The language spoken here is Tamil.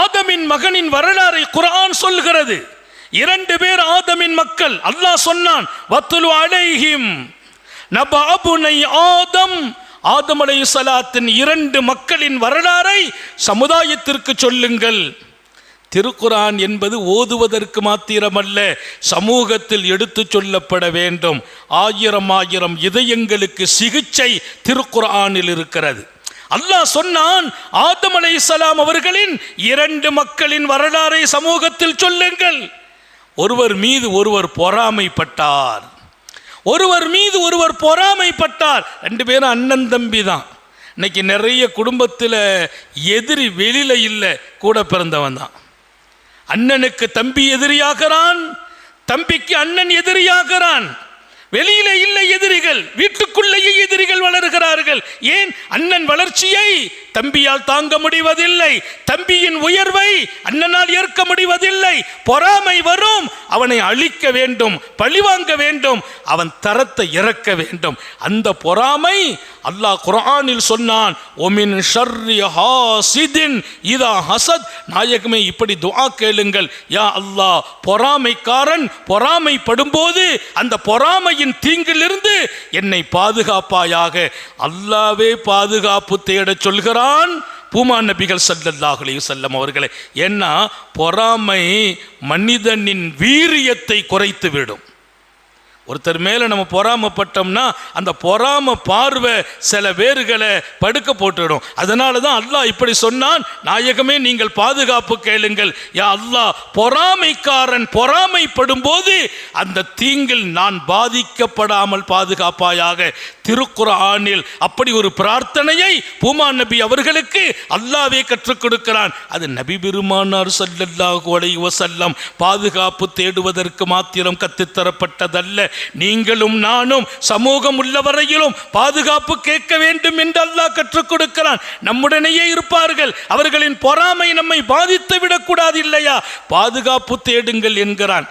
ஆதமின் மகனின் வரலாறை குரான் சொல்கிறது இரண்டு பேர் ஆதமின் மக்கள். அல்லாஹ் சொன்னான் வத்துலு அலைஹிம் நபாபுனை ஆதம். ஆதம் சலாத்தின் இரண்டு மக்களின் வரலாறை சமுதாயத்திற்கு சொல்லுங்கள். திருக்குரான் என்பது ஓதுவதற்கு மாத்திரமல்ல சமூகத்தில் எடுத்துச் சொல்லப்பட வேண்டும். ஆயிரம் ஆயிரம் இதயங்களுக்கு சிகிச்சை திருக்குரானில் இருக்கிறது. அல்லாஹ் சொன்னான் ஆதம் அலைஹிஸ்ஸலாம் அவர்களின் இரண்டு மக்களின் வரலாறை சமூகத்தில் சொல்லுங்கள். ஒருவர் மீது ஒருவர் பொறாமைப்பட்டார். ஒருவர் மீது ஒருவர் பொறாமைப்பட்டார். ரெண்டு பேரும் அண்ணன் தம்பி தான். இன்னைக்கு நிறைய குடும்பத்தில் எதிரி வெளியில் இல்லை கூட பிறந்தவன் தான். அண்ணனுக்கு தம்பி எதிரியாகிறான் தம்பிக்கு அண்ணன் எதிரியாகிறான். வெளியிலே இல்லை எதிரிகள் வீட்டுக்குள்ளேயே எதிரிகள் வளர்கிறார்கள். ஏன்? அண்ணன் வளர்ச்சியை தம்பியால் தாங்க முடிவதில்லை. தம்பியின் உயர்வை அண்ணனால் ஏற்க முடிவதில்லை. பொறாமை வரும் அவனை அழிக்க வேண்டும் பழிவாங்க வேண்டும் அவன் தரத்தை இறக்க வேண்டும். அந்த பொறாமை அல்லாஹ் குரானில் சொன்னான் ஒமின் ஷர்ரி ஹாசிதின் இதா ஹசத். நாயகமே இப்படி துஆ கேளுங்கள். யா அல்லாஹ் பொறாமைக்காரன் பொறாமைப்படும்போது அந்த பொறாமையின் தீங்கிலிருந்து என்னை பாதுகாப்பாயாக. அல்லாவே பாதுகாப்பு தேடச் சொல்கிறான் பூமா நபிகள் சல்லல்லாஹுலே செல்லம் அவர்களே. ஏன்னா பொறாமை மனிதனின் வீரியத்தை குறைத்து விடும் ஒருத்தர் மேலே நம்ம பொறாமப்பட்டோம்னா அந்த பொறாம பார்வை சில பேர்களை படுக்க போட்டுடும். அதனால தான் அல்லாஹ் இப்படி சொன்னான் நாயகமே நீங்கள் பாதுகாப்பு கேளுங்கள். யா அல்லாஹ் பொறாமைக்காரன் பொறாமைப்படும் போது அந்த தீங்கில் நான் பாதிக்கப்படாமல் பாதுகாப்பாயாக. திருக்குறானில் அப்படி ஒரு பிரார்த்தனையை பூமா நபி அவர்களுக்கு அல்லாவே கற்றுக் கொடுக்கிறான். அது நபி பெருமானார் சல்லல்லாஹு அலைவசல்லம் பாதுகாப்பு தேடுவதற்கு மாத்திரம் கத்துத்தரப்பட்டதல்ல நீங்களும் நானும் சமூகம் உள்ளவரையிலும் பாதுகாப்பு கேட்க வேண்டும் என்று அல்லாஹ் கற்றுக் கொடுக்கிறான். நம்முடனேயே இருப்பார்கள். அவர்களின் பொறாமை நம்மை பாதித்து விடக்கூடாது இல்லையா? பாதுகாப்பு தேடுங்கள் என்கிறான்.